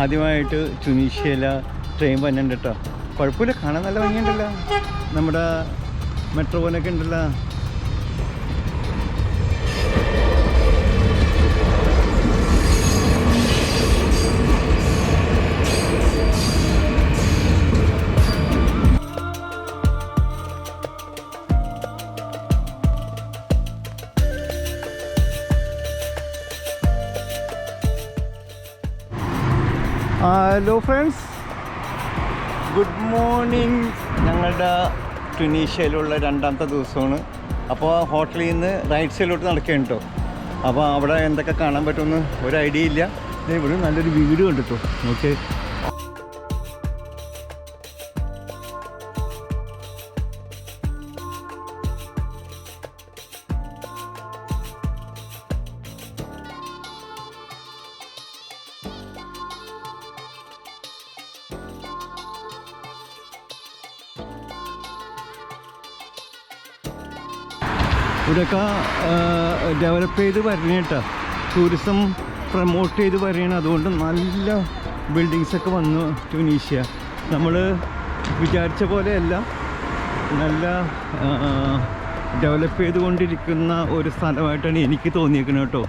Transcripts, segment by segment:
ആദ്യമായിട്ട് ചുനീഷ്യയില ട്രെയിൻ വന്നിട്ടുണ്ട് കേട്ടോ കുഴപ്പമില്ല കാണാൻ നല്ല ഭംഗിയുണ്ടല്ലോ. നമ്മുടെ മെട്രോ പോലൊക്കെ ഉണ്ടല്ലോ. ഹലോ ഫ്രണ്ട്സ് ഗുഡ് മോർണിംഗ് ഞങ്ങളുടെ ടുനീഷ്യയിലുള്ള രണ്ടാമത്തെ ദിവസമാണ്. അപ്പോൾ ഹോട്ടലിൽ നിന്ന് റൈറ്റ് സൈഡിലോട്ട് നടക്കുകയാണ് കേട്ടോ അപ്പോൾ അവിടെ എന്തൊക്കെ കാണാൻ പറ്റുമെന്ന് ഒരു ഐഡിയ ഇല്ല. ഇവിടെ നല്ലൊരു വീട് ഉണ്ട് കേട്ടോ ഓക്കെ ഇവിടെയൊക്കെ ഡെവലപ്പ് ചെയ്ത് വരണേ കേട്ടോ ടൂറിസം പ്രൊമോട്ട് ചെയ്ത് വരികയാണ് അതുകൊണ്ട് നല്ല ബിൽഡിങ്സൊക്കെ വന്നു ട്യൂണീഷ്യ നമ്മൾ വിചാരിച്ച പോലെയല്ല നല്ല ഡെവലപ്പ് ചെയ്തുകൊണ്ടിരിക്കുന്ന ഒരു സ്ഥലമായിട്ടാണ് എനിക്ക് തോന്നിയേക്കുന്നത് കേട്ടോ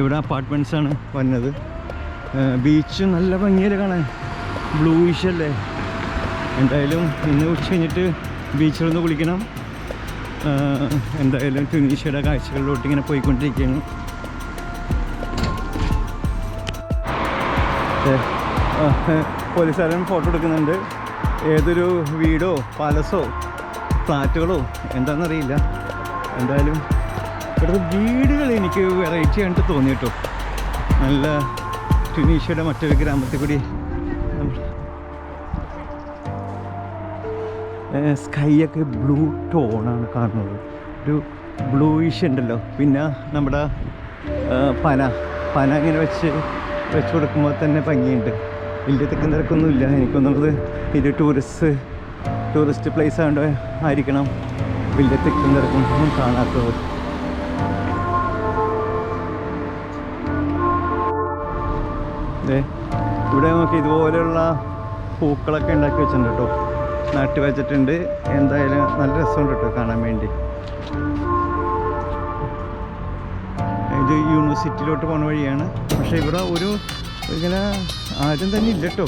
ഇവിടെ അപ്പാർട്ട്മെന്റ്സാണ് വന്നത്. ബീച്ച് നല്ല ഭംഗിയല്ലേ കാണാൻ? ബ്ലൂയിഷ് അല്ലേ? എന്തായാലും ഇന്ന് ഉച്ച കഴിഞ്ഞിട്ട് ബീച്ചിലൊന്ന് കുളിക്കണം. എന്തായാലും ട്യൂണീഷ്യയുടെ കാഴ്ചകളിലോട്ട് ഇങ്ങനെ പോയിക്കൊണ്ടിരിക്കുകയാണ്. പോലീസുകാരൻ ഫോട്ടോ എടുക്കുന്നുണ്ട്. ഏതൊരു വീടോ പാലസോ ഫ്ലാറ്റുകളോ എന്താണെന്നറിയില്ല. എന്തായാലും ഇവിടുത്തെ വീടുകൾ എനിക്ക് വെറൈറ്റി ആയിട്ട് തോന്നി കേട്ടോ നല്ല ട്യൂണീഷ്യയുടെ മറ്റൊരു ഗ്രാമത്തിൽ കൂടി സ്കൈ ഒക്കെ ബ്ലൂ ടോണാണ് കാണുന്നത്. ഒരു ബ്ലൂയിഷ് ഉണ്ടല്ലോ. പിന്നെ നമ്മുടെ പന. പന ഇങ്ങനെ വെച്ച് വെച്ച് കൊടുക്കുമ്പോൾ തന്നെ ഭംഗിയുണ്ട്. വലിയ തെക്കും തിരക്കൊന്നുമില്ല. എനിക്കൊന്നുള്ളത് ഇത് ടൂറിസ്റ്റ് ടൂറിസ്റ്റ് പ്ലേസ് ആയതുകൊണ്ട് ആയിരിക്കണം. വലിയ തെക്കും തിരക്കും ഒന്നും കാണാത്തത് ഇവിടെ നോക്കി ഇതുപോലെയുള്ള പൂക്കളൊക്കെ ഉണ്ടാക്കി വെച്ചിട്ടുണ്ട് കേട്ടോ. നട്ട് വെച്ചിട്ടുണ്ട്. എന്തായാലും നല്ല രസമുണ്ട് കേട്ടോ കാണാൻ വേണ്ടി. ഇത് യൂണിവേഴ്സിറ്റിയിലോട്ട് പോണ വഴിയാണ്. പക്ഷെ ഇവിടെ ഒരു ഇങ്ങനെ ആരും തന്നെ ഇല്ല കേട്ടോ.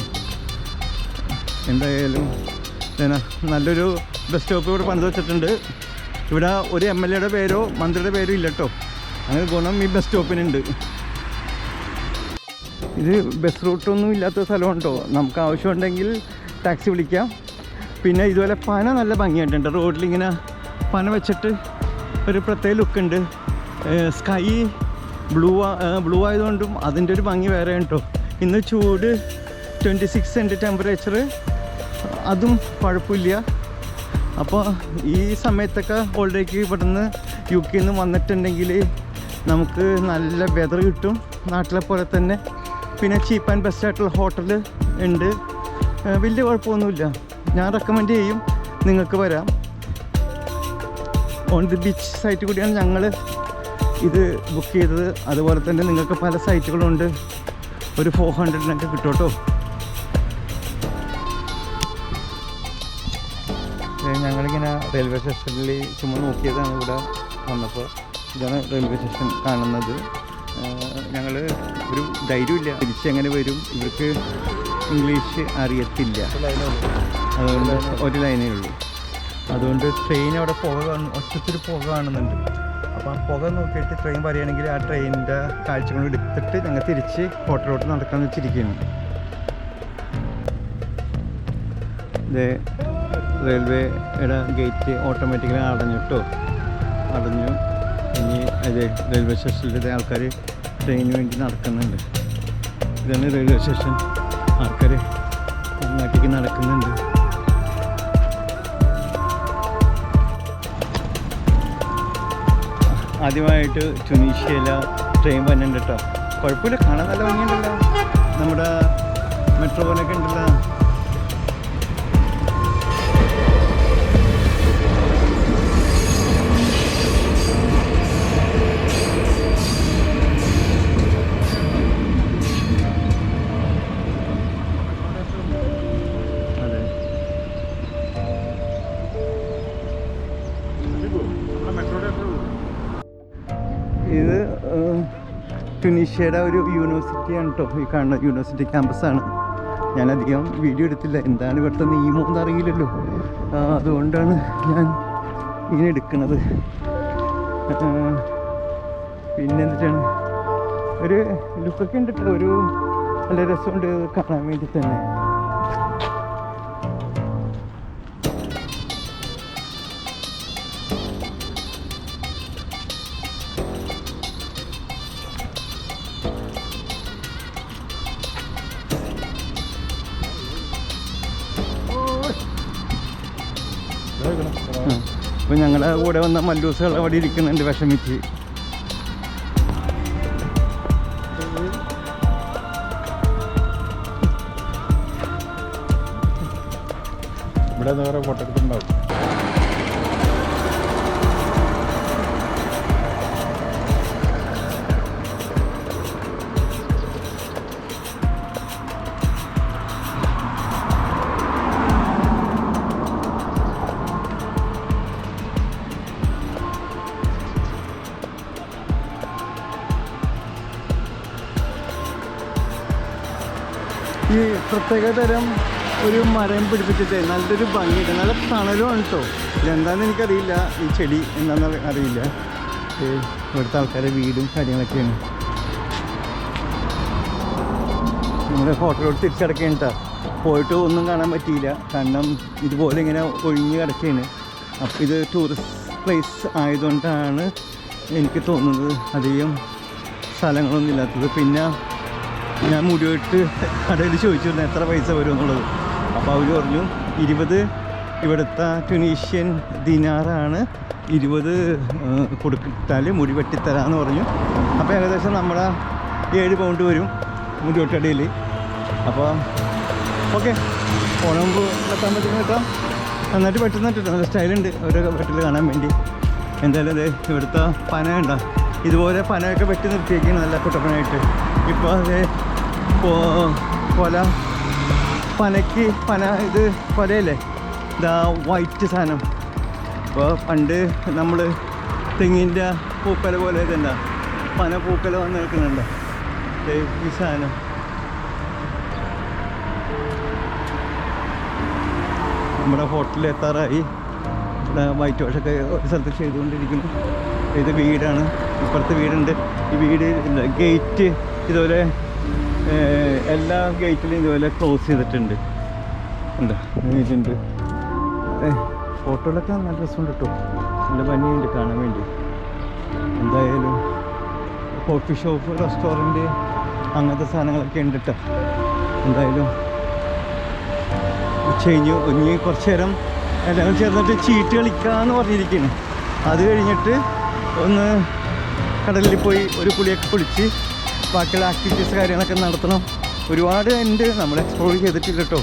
എന്തായാലും നല്ലൊരു ബസ് സ്റ്റോപ്പ് ഇവിടെ പണിത് വെച്ചിട്ടുണ്ട്. ഇവിടെ ഒരു എം എൽ എയുടെ പേരോ മന്ത്രിയുടെ പേരോ ഇല്ല കേട്ടോ. അങ്ങനെ ഗുണം ഈ ബസ് സ്റ്റോപ്പിനുണ്ട്. ഇത് ബസ് റൂട്ടൊന്നും ഇല്ലാത്ത സ്ഥലമുണ്ടോ? നമുക്ക് ആവശ്യമുണ്ടെങ്കിൽ ടാക്സി വിളിക്കാം. പിന്നെ ഇതുപോലെ പന നല്ല ഭംഗിയായിട്ടുണ്ട് റോഡിലിങ്ങനെ പന വെച്ചിട്ട് ഒരു പ്രത്യേക ലുക്കുണ്ട് സ്കൈ ബ്ലൂ ബ്ലൂ ആയതുകൊണ്ടും അതിന്റെ ഒരു ഭംഗി വേറെ കേട്ടോ. ഇന്ന് ചൂട് ട്വന്റി സിക്സ് ഉണ്ട് ടെമ്പറേച്ചർ അതും കുഴപ്പമില്ല അപ്പോൾ ഈ സമയത്തൊക്കെ ഓൾറെഡി ഇവിടുന്ന് യു കെയിൽ നിന്ന് വന്നിട്ടുണ്ടെങ്കിൽ നമുക്ക് നല്ല വെതർ കിട്ടും. നാട്ടിലെ പോലെ തന്നെ. പിന്നെ ചീപ്പ് ആൻഡ് ബെസ്റ്റ് ആയിട്ടുള്ള ഹോട്ടൽ ഉണ്ട്. വലിയ കുഴപ്പമൊന്നുമില്ല. ഞാൻ റെക്കമെൻഡ് ചെയ്യും. നിങ്ങൾക്ക് വരാം. ഓൺ ദി ബീച്ച് സൈറ്റ് കൂടിയാണ് ഞങ്ങൾ ഇത് ബുക്ക് ചെയ്തത്. അതുപോലെ തന്നെ നിങ്ങൾക്ക് പല സൈറ്റുകളുണ്ട് ഒരു ഫോർ ഹൺഡ്രഡിനൊക്കെ കിട്ടും ഞങ്ങളിങ്ങനെ റെയിൽവേ സ്റ്റേഷനിൽ ചുമ്മാ നോക്കിയതാണ് ഇവിടെ വന്നപ്പോൾ. ഇതാണ് റെയിൽവേ സ്റ്റേഷൻ കാണുന്നത്. ഞങ്ങൾ ഒരു ധൈര്യമില്ല. തിരിച്ചെങ്ങനെ വരും? ഇവർക്ക് ഇംഗ്ലീഷ് അറിയത്തില്ല. അതുകൊണ്ട് ഒരു ലൈനേ ഉള്ളൂ. അതുകൊണ്ട് ട്രെയിൻ അവിടെ പുക ഒറ്റത്തിൽ പുക കാണുന്നുണ്ട്. അപ്പോൾ ആ പുക നോക്കിയിട്ട് ട്രെയിൻ പറയുകയാണെങ്കിൽ ആ ട്രെയിനിന്റെ കാഴ്ചകൾ എടുത്തിട്ട് ഞങ്ങൾ തിരിച്ച് ഹോട്ടലിലോട്ട് നടക്കാമെന്ന് വെച്ചിരിക്കുകയാണ്. ഇത് റെയിൽവേയുടെ ഗേറ്റ് ഓട്ടോമാറ്റിക്കലി അടഞ്ഞിട്ടോ അടഞ്ഞു ഇനി അതെ റെയിൽവേ സ്റ്റേഷനിലെ ആൾക്കാർ ട്രെയിനിന് വേണ്ടി നടക്കുന്നുണ്ട്. ഇതാണ് റെയിൽവേ സ്റ്റേഷൻ ആൾക്കാർ നാട്ടിലേക്ക് നടക്കുന്നുണ്ട്. ആദ്യമായിട്ട് ടുനീഷ്യയില ട്രെയിൻ വന്നിട്ടുണ്ട് കേട്ടോ കുഴപ്പമില്ല കാണാൻ നല്ല ഭംഗിയുണ്ടല്ലോ. നമ്മുടെ മെട്രോ പോലൊക്കെ ഉണ്ടല്ലോ. ടുണീഷ്യയുടെ ഒരു യൂണിവേഴ്സിറ്റിയാണ് കേട്ടോ ഈ കാണുന്ന യൂണിവേഴ്സിറ്റി ക്യാമ്പസാണ്. ഞാനധികം വീഡിയോ എടുത്തില്ല. എന്താണ് ഇവിടുത്തെ നിയമം എന്നറിയില്ലല്ലോ. അതുകൊണ്ടാണ് ഞാൻ ഇങ്ങനെ എടുക്കുന്നത്. പിന്നെ എന്നിട്ടാണ് ഒരു ലുക്കൊക്കെ ഉണ്ട് കേട്ടോ ഒരു നല്ല രസമുണ്ട്. കാണാൻ വേണ്ടി തന്നെ. ഞങ്ങളുടെ കൂടെ വന്ന മല്ലൂസുകൾ അവിടെ ഇരിക്കുന്നുണ്ട് വിഷമിച്ച്. ഇവിടെ ഫോട്ടോ എടുത്തിട്ടുണ്ടാവും. ഈ പ്രത്യേക തരം ഒരു മരം പിടിപ്പിച്ചിട്ട് നല്ലൊരു ഭംഗിയുണ്ട്. നല്ല തണലുമാണ് കേട്ടോ ഇതെന്താണെന്ന് എനിക്കറിയില്ല. ഈ ചെടി എന്താണെന്ന് അറിയില്ല. ഇവിടുത്തെ ആൾക്കാരെ വീടും കാര്യങ്ങളൊക്കെയാണ്. നമ്മുടെ ഹോട്ടലോട് തിരിച്ചടക്കുകയാണ് കേട്ടോ പോയിട്ട് ഒന്നും കാണാൻ പറ്റിയില്ല. കാരണം ഇതുപോലെ ഇങ്ങനെ ഒഴിഞ്ഞ് കിടക്കുകയാണ് അപ്പോൾ ഇത് ടൂറിസ്റ്റ് പ്ലേസ് ആയതുകൊണ്ടാണ് എനിക്ക് തോന്നുന്നത് അധികം സ്ഥലങ്ങളൊന്നും ഇല്ലാത്തത്. പിന്നെ ഞാൻ മുടിവെട്ട് കടയിൽ ചോദിച്ചിരുന്നു എത്ര പൈസ വരും എന്നുള്ളത്. അപ്പോൾ അവർ പറഞ്ഞു ഇരുപത് ഇവിടുത്തെ ട്യൂണീഷ്യൻ ദിനാറാണ് ഇരുപത് കൊടുത്താൽ മുടി വെട്ടിത്തരാമെന്ന് പറഞ്ഞു. അപ്പോൾ ഏകദേശം നമ്മുടെ ഏഴ് പൗണ്ട് വരും മുടി വെട്ടടിയിൽ അപ്പോൾ ഓക്കെ ഓണമ്പ് വെട്ടാൻ പറ്റുന്ന വെട്ടാം നന്നായിട്ട് വെട്ടുന്നിട്ട് നല്ല സ്റ്റൈലുണ്ട് ഓരോ വെട്ടിൽ കാണാൻ വേണ്ടി. എന്തായാലും അതെ ഇവിടുത്തെ പന ഉണ്ടോ ഇതുപോലെ പനയൊക്കെ വെട്ടി നിർത്തിയേക്കാണ് നല്ല കുട്ടപ്പനായിട്ട് ഇപ്പോൾ അത് കൊല പനയ്ക്ക് പന ഇത് കൊലയല്ലേ ഇതാ വൈറ്റ് സാധനം. അപ്പോൾ പണ്ട് നമ്മൾ തെങ്ങിന്റെ പൂക്കല പോലെ ഇതെന്താ പന പൂക്കല വന്ന് നിൽക്കുന്നുണ്ട്. ഈ സാധനം. നമ്മുടെ ഹോട്ടലിൽ എത്താറായി. ഇവിടെ വൈറ്റ് വാഷൊക്കെ ഒരു സ്ഥലത്ത് ചെയ്തുകൊണ്ടിരിക്കുന്നു. ഇത് വീടാണ്. ഇപ്പുറത്ത് വീടുണ്ട്. ഈ വീട് ഗേറ്റ് ഇതുപോലെ എല്ലാ ഗേറ്റിലും ഇതുപോലെ ക്ലോസ് ചെയ്തിട്ടുണ്ട്. ഉണ്ട്? ഇതുണ്ട്. ഫോട്ടോയിലൊക്കെ നല്ല രസമുണ്ട് കേട്ടോ നല്ല ഭംഗിയുണ്ട് കാണാൻ വേണ്ടി. എന്തായാലും കോഫി ഷോപ്പ് റെസ്റ്റോറന്റ് അങ്ങനത്തെ സാധനങ്ങളൊക്കെ ഉണ്ട് കേട്ടോ എന്തായാലും കഴിഞ്ഞു. ഇനി കുറച്ച് നേരം എല്ലാവരും ചേർന്നിട്ട് ചീട്ട് കളിക്കാന്ന് പറഞ്ഞിരിക്കുന്നു അത് കഴിഞ്ഞിട്ട് ഒന്ന് കടലിൽ പോയി ഒരു കുളിയൊക്കെ കുളിച്ച് ബാക്കിയുള്ള ആക്ടിവിറ്റീസ് കാര്യങ്ങളൊക്കെ നടത്തണം. ഒരുപാട് ഉണ്ട്. നമ്മൾ എക്സ്പ്ലോർ ചെയ്തിട്ടില്ല കേട്ടോ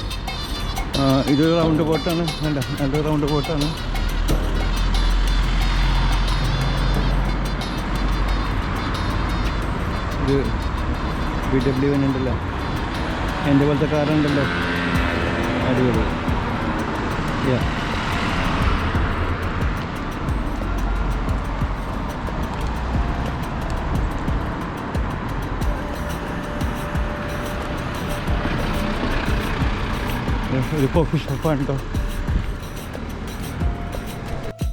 ഇത് റൗണ്ട് ബോട്ടാണ് വേണ്ട നല്ല റൗണ്ട് ബോട്ടാണ് ഇത് ബി ഡബ്ല്യു എൻ ഉണ്ടല്ലോ. എന്റെ പോലത്തെ കാറുണ്ടല്ലോ അടിപൊളി. Yeah. ഒരു കോഫി ഷോപ്പാണ് കേട്ടോ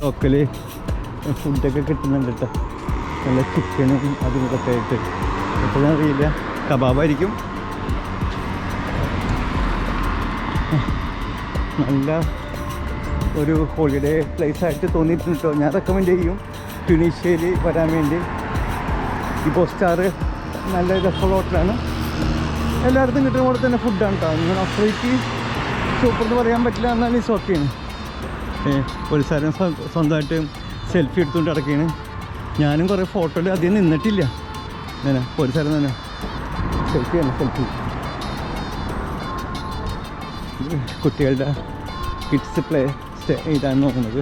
ലോക്കൽ ഫുഡൊക്കെ കിട്ടുന്നുണ്ട് കേട്ടോ നല്ല ചിക്കനും അതും ഇതൊക്കെ ആയിട്ട്. എപ്പോഴും അറിയില്ല. കബാബായിരിക്കും നല്ല ഒരു ഹോളിഡേ പ്ലേസ് ആയിട്ട് തോന്നിയിട്ടുണ്ട് കേട്ടോ ഞാൻ റെക്കമെൻഡ് ചെയ്യും. ട്യൂണീഷ്യയിൽ വരാൻ വേണ്ടി. ഇപ്പോൾ സ്റ്റാർ നല്ല രസമുള്ള ഹോട്ടലാണ് എല്ലായിടത്തും കിട്ടുന്ന പോലെ തന്നെ ഫുഡാണ് കേട്ടോ നിങ്ങൾ അത്രയ്ക്ക് സൂപ്പർ എന്ന് പറയാൻ പറ്റില്ല എന്നാണ് ഈ ഓക്കെയാണ് ഒരു സ്വ- സ്വന്തമായിട്ട് സെൽഫി എടുത്തുകൊണ്ട് കിടക്കുകയാണ് ഞാനും കുറേ ഫോട്ടോയിൽ അധികം നിന്നിട്ടില്ല. അങ്ങനെ പോലീസുകാരൻ തന്നെ. സെൽഫിയാണ് സെൽഫി കുട്ടികളുടെ കിഡ്സ് പ്ലേ സ്റ്റേ ഇതാണ് നോക്കുന്നത്